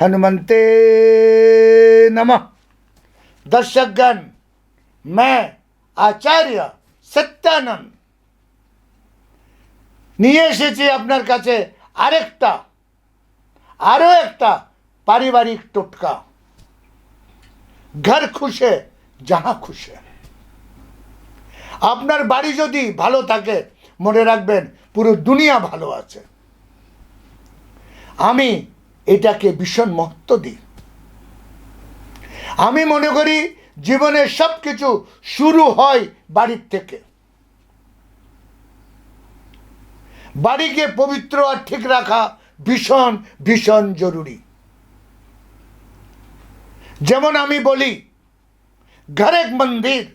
हनुमंते नमः दर्शकगण मैं আচার্য সত্যানন্দ নিয়ে এসেছি আপনার কাছে আরেকটা আরও একটা পারিবারিক টোটকা ঘর খুশে যাহা খুশে আপনার বাড়ি যদি ভালো থাকে মনে রাখবেন পুরো দুনিয়া ভালো আছে আমি এটাকে ভীষণ মহত্ব দিই। আমি মনে করি জীবনের সব কিছু শুরু হয় বাড়ির থেকে। বাড়িকে পবিত্র আর ঠিক রাখা ভীষণ ভীষণ জরুরি। যেমন আমি বলি ঘর এক মন্দির,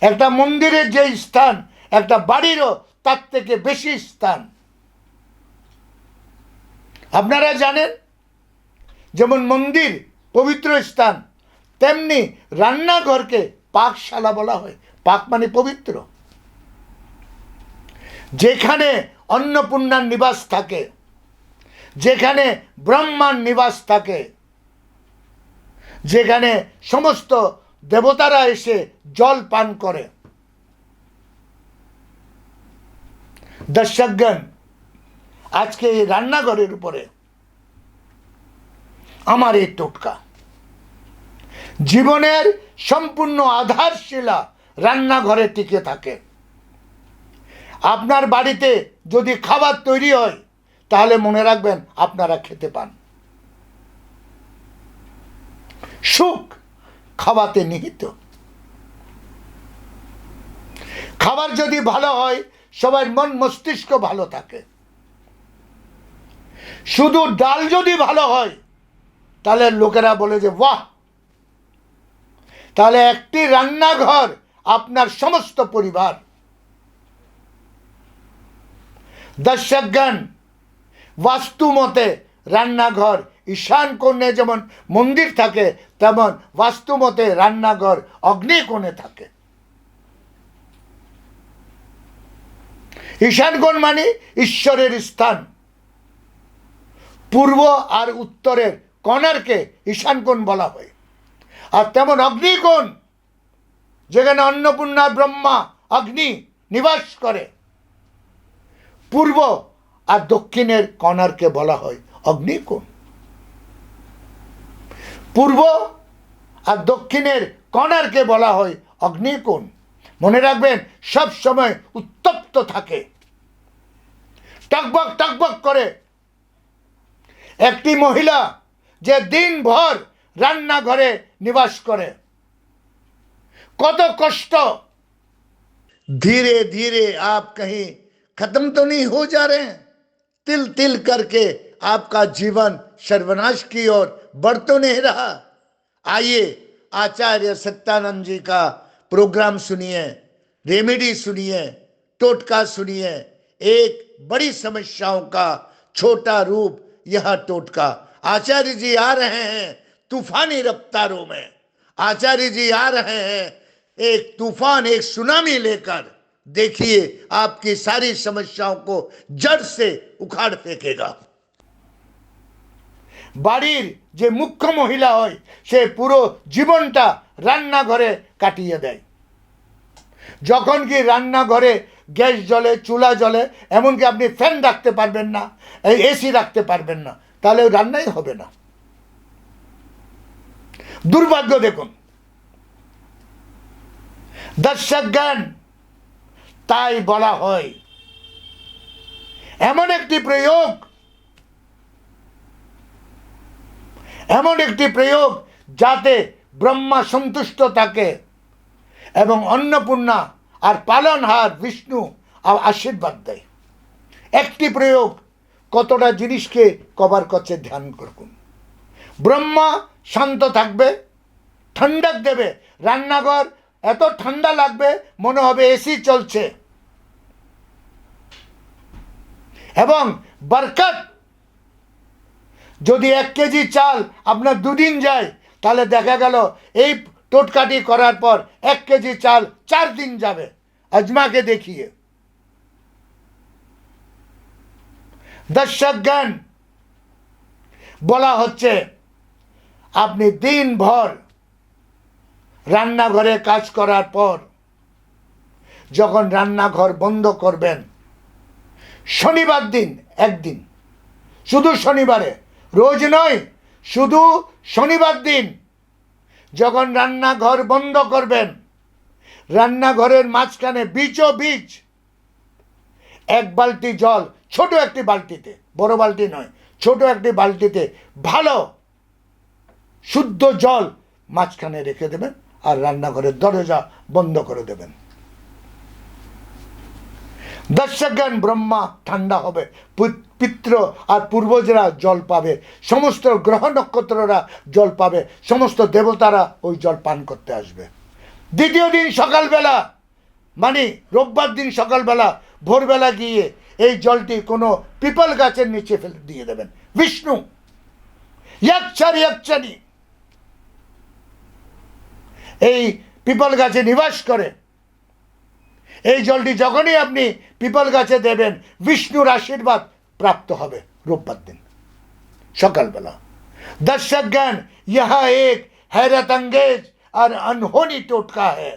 একটা মন্দিরের যে স্থান, একটা বাড়িরও তার থেকে বেশি স্থান। আপনারা জানেন, যেমন মন্দির, পবিত্র স্থান, তেমনি রান্নাঘরকে পাকশালা বলা হয়। পাক মানে পবিত্র। যেখানে অন্নপূর্ণার নিবাস থাকে, যেখানে ব্রহ্মার নিবাস থাকে, যেখানে সমস্ত দেবতারা এসে জল পান করে। দর্শকগণ আজকে এই রান্নাঘরের উপরে আমার এই টোটকা। জীবনের সম্পূর্ণ আধারশিলা রান্নাঘরে টিকে থাকে। আপনার বাড়িতে যদি খাবার তৈরি হয়, তাহলে মনে রাখবেন আপনারা খেতে পান। সুখ খাওয়াতে নিহিত। খাবার যদি ভালো হয়, সবার মন মস্তিষ্ক ভালো থাকে। শুধু ডাল যদি ভালো হয়, তাহলে লোকেরা বলে যে, বাহ! তাহলে একটি রান্নাঘর আপনার সমস্ত পরিবার। দর্শকগণ, বাস্তু মতে রান্নাঘর ঈশান কোণে যেমন মন্দির থাকে, তেমন বাস্তু মতে রান্নাঘর অগ্নি কোণে থাকে। ঈশান কোণ মানে ঈশ্বরের স্থান। পূর্ব আর উত্তরের কর্নারকে ঈশান কোণ বলা হয়। আর তেমন অগ্নিকোণ, যেখানে অন্নপূর্ণা ব্রহ্মা অগ্নি নিবাস করে, পূর্ব আর দক্ষিণের কর্নারকে বলা হয় অগ্নিকোণ। পূর্ব আর দক্ষিণের কর্নারকে বলা হয় অগ্নিকোণ। মনে রাখবেন সব সময় উত্তপ্ত থাকে। টকবক টকবক করে একটি মহিলা যে দিনভর রান্নাঘরে নিবাস করে কত কষ্ট धीरे धीरे आप कहीं खत्म तो नहीं हो जा रहे हैं तिल तिल करके आपका जीवन सर्वनाश की ओर बढ़ तो नहीं रहा आइए आचार्य सत्यानंद जी का प्रोग्राम सुनिए रेमेडी सुनिए टोटका सुनिए एक बड़ी समस्याओं का छोटा रूप यह टोटका आचार्य जी आ रहे हैं तूफानी रफ्तारों में आचार्य जी आ रहे हैं एक तूफान एक सुनामी लेकर देखिए आपकी सारी समस्याओं को जड़ से उखाड़ फेंकेगा বাড়ির যে মুখ্য মহিলা হয় সে পুরো জীবনটা রান্নাঘরে কাটিয়ে দেয় যখন কি রান্নাঘরে গ্যাস জলে চুলা জ্বলে, এমনকি আপনি ফ্যান রাখতে পারবেন না, এই এসি রাখতে পারবেন না, তাহলে রান্নাই হবে না। দুর্ভাগ্য দেখুন। দর্শকগণ তাই বলা হয়, এমন একটি প্রয়োগ, এমন একটি প্রয়োগ যাতে ব্রহ্মা সন্তুষ্ট থাকে। এবং অন্নপূর্ণা আর পালনহার বিষ্ণু আর আশীর্বাদ দেয়। একটি প্রয়োগ কতটা জিনিসকে কভার করছে ধ্যান করুন। ব্রহ্মা শান্ত থাকবে ঠান্ডা দেবে, রান্নাঘর এত ঠান্ডা লাগবে, মনে হবে এসি চলছে। এবং বরকত, যদি এক কেজি চাল আপনার দুদিন যায়, তাহলে দেখা গেল এই টোটকাটি করার পর এক কেজি চাল চার দিন যাবে। আজমাকে দেখিয়ে। দর্শকগণ, বলা হচ্ছে আপনি দিনভর রান্নাঘরে কাজ করার পর যখন রান্নাঘর বন্ধ করবেন, শনিবার দিন, একদিন। শুধু শনিবারে। রোজ নয়, শুধু শনিবার দিন। যখন রান্নাঘর বন্ধ করবেন, রান্নাঘরের মাঝখানে বিচো বীজ। এক বালতি জল, ছোট একটি বালতিতে, বড় বালতি নয়, ছোট একটি বালতিতে ভালো, শুদ্ধ জল মাঝখানে রেখে দেবেন আর রান্নাঘরের দরজা বন্ধ করে দেবেন। দর্শকগণ, ব্রহ্মা ঠান্ডা হবে পিত্র আর পূর্বজরা জল পাবে, সমস্ত গ্রহ নক্ষত্ররা জল পাবে, সমস্ত দেবতারা ওই জল পান করতে আসবে। দ্বিতীয় দিন সকালবেলা মানে রোববার দিন সকালবেলা, ভোরবেলা গিয়ে এই জলটি কোনো পিপল গাছের নিচে ফেলে দিয়ে দেবেন। বিষ্ণু ইয়াচ্ছার ইয়াচ্ছানি এই পিপল গাছে নিবাস করে এই জলটি যখনই আপনি পিপল গাছে দেবেন বিষ্ণুর আশীর্বাদ প্রাপ্ত হবে রোববার দিন সকালবেলা दर्शक गण यह एक हैरत अंगेज और अनहोनी टोटका है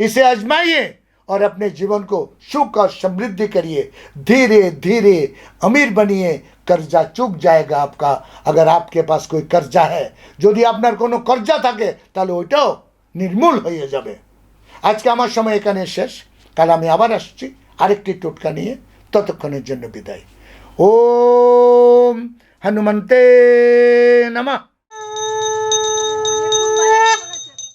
इसे आजमाइए और अपने जीवन को सुख और समृद्धि करिए धीरे धीरे अमीर बनिए कर्जा चुक जाएगा आपका अगर आपके पास कोई कर्जा है যদি আপনার কোনো কর্জা থাকে তাহলে ওইটাও নির্মূল হয়ে যাবে আজকে আমার সময় এখানে শেষ কাল আমি আবার আসছি আরেকটি টোটকা নিয়ে ততক্ষণের জন্য বিদায়। ওম হনুমন্তে নমঃ।